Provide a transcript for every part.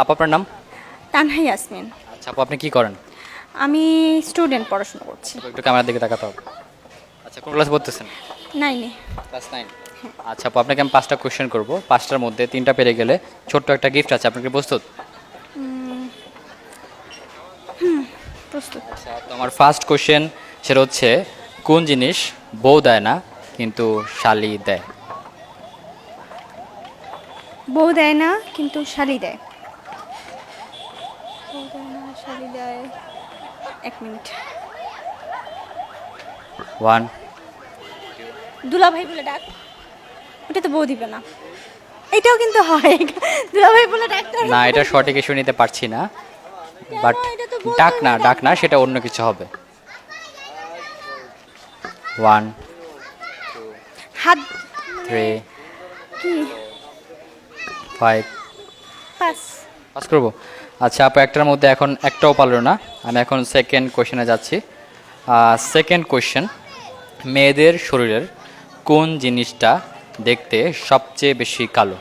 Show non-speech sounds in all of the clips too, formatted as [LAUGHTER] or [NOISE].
আপু আপনার নাম? তানহা ইয়াসমিন। আচ্ছা আপু আপনি কি করেন? আমি স্টুডেন্ট পড়াশোনা করছি। একটু ক্যামেরার দিকে তাকাতে হবে। আচ্ছা কোন ক্লাস পড়তেছেন? নাইনে। Class nine. আচ্ছা আপু আপনাকে আমি পাঁচটা কোশ্চেন করব। পাঁচটার মধ্যে তিনটা পেরে গেলে ছোট্ট একটা গিফট আছে। আপনি কি প্রস্তুত? প্রস্তুত। আচ্ছা তো আমার ফার্স্ট কোশ্চেন সেটা হচ্ছে কোন জিনিস বউ দেয় না কিন্তু শালি দেয়? বউ দেয় না কিন্তু শালি দেয়। বউ দেয় না শালি দেয়। এক মিনিট। ওয়ান। দুলা ভাই বলে ডাক। ওটা তো বউ দিবে না। এটাও কিন্তু হয়। দুলা ভাই বলে হবে। না এটা সঠিক ইস্যু নিতে পারছি না। বাট ডাক না না, ডাক না সেটা অন্য কিছু হবে। ওয়ান। হাত থ্রি। কি? ফাইভ পাস পাস করব? আচ্ছা আপু একটার মধ্যে এখন একটাও পারল না। আমি এখন সেকেন্ড কোশ্চেনে যাচ্ছি। সেকেন্ড কোশ্চেন মেয়েদের শরীরের কোন জিনিসটা দেখতে সবচেয়ে বেশি কালো?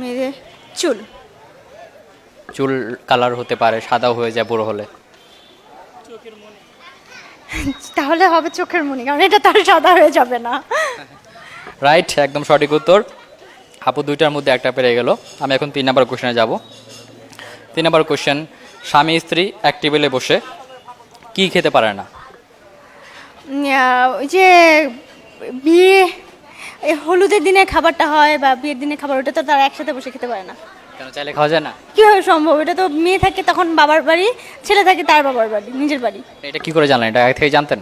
মেয়েদের চুল। চুল কালার হতে পারে সাদাও হয়ে যায় বড় হলে। তাহলে হবে চোখের মনি কারণ এটা তার সাদা হয়ে যাবে না। [LAUGHS] রাইট একদম সঠিক উত্তর। আপু দুইটার মধ্যে একটা পেরে গেল। আমি এখন তিন নম্বর কোশ্চেনে যাব। তিন নম্বর কোশ্চেন স্বামী স্ত্রী এক টেবিলে বসে কি খেতে পারে না? ওই যে বিয়ে হলুদের দিনে খাবারটা হয় বা বিয়ের দিনে খাবার ওটা তো তারা একসাথে বসে খেতে পারে না। কেন চাইলে খাওয়া যায় না? কীভাবে সম্ভব? এটা তো মেয়ে থাকে তখন বাবার বাড়ি ছেলে থাকে তার বাবার বাড়ি নিজের বাড়ি। এটা কি করে জানলেন? এটা আগে থেকে জানতেন?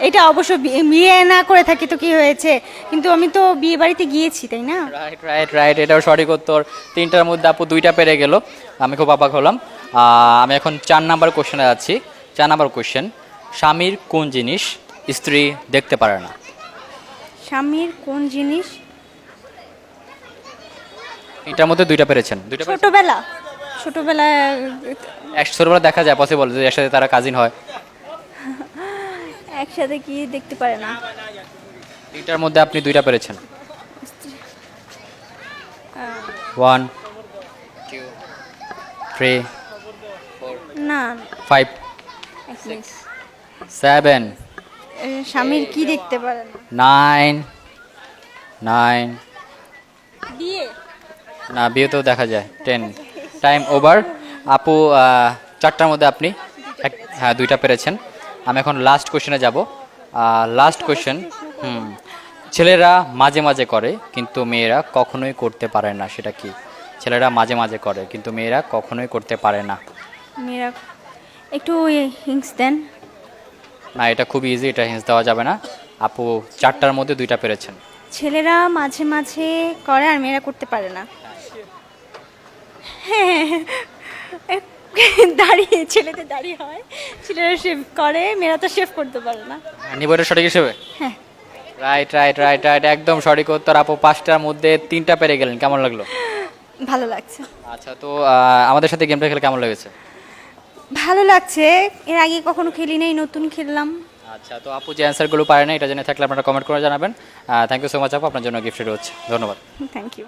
এটা অবশ্য বিয়ে বিয়ে না করে থাকি তো কি হয়েছে? কিন্তু আমি তো বিয়ে বাড়িতে গিয়েছি তাই না? রাইট রাইট রাইট এটাও সঠিক উত্তর। তিনটার মধ্যে আপু দুইটা পেরে গেল। আমি খুব অবাক হলাম। আহ, আমি এখন চার নাম্বার কোশ্চেনে যাচ্ছি চার নাম্বার কোশ্চেন স্বামীর কোন জিনিস স্ত্রী দেখতে পারে না? স্বামীর কোন জিনিস? এটার মধ্যে দুইটা পেরেছেন। দুইটা পেরেছেন? ছোটবেলা। ছোটবেলায় এক ছোটবেলা দেখা যায় পসিবল যে একসাথে তারা কাজিন হয়। একসাথে কি দেখতে পারে না। তিনটার মধ্যে আপনি দুইটা পেরেছেন। ওয়ান টু থ্রি না। ফাইভ সেভেন স্বামীর কি দেখতে পারে না। নাইন নাইন বিয়ে। না বিয়ে তো দেখা যায়। টেন টাইম ওভার আপু চারটার মধ্যে আপনি হ্যাঁ দুইটা পেরেছেন। আমি এখন লাস্ট কোশ্চেনে যাব লাস্ট কোশ্চেন হুম ছেলেরা মাঝে মাঝে করে কিন্তু মেয়েরা কখনোই করতে পারে না সেটা কি ছেলেরা মাঝে মাঝে করে কিন্তু মেয়েরা কখনোই করতে পারে না মেয়েরা একটু হিংস দেন না এটা খুব ইজি এটা হিংস দেওয়া যাবে না আপু চারটার মধ্যে দুইটা পেরেছেন ছেলেরা মাঝে মাঝে করে আর মেয়েরা করতে পারে না হ্যাঁ [LAUGHS] দাঁড়িয়ে ছেলেদের দাঁড়িয়ে হয়। ছেলেরা শেভ করে মেয়েরা তো শেভ করতে পারে না। নিবরের সঠিক হিসেবে? হ্যাঁ। রাইট রাইট রাইট রাইট একদম সঠিক উত্তর। আপু পাঁচটার মধ্যে তিনটা পেরে গেলেন কেমন লাগল? ভালো লাগছে। আচ্ছা তো আমাদের সাথে গেমটা খেলে কেমন লেগেছে? ভালো লাগছে। এর আগে কখনো খেলি নাই নতুন খেললাম। আচ্ছা তো আপু যে অ্যান্সারগুলো পারে না এটা জেনে থাকলে আপনারা কমেন্ট করে জানাবেন। থ্যাংক ইউ সো মাচ আপু আপনার জন্য গিফট হচ্ছে ধন্যবাদ। Thank you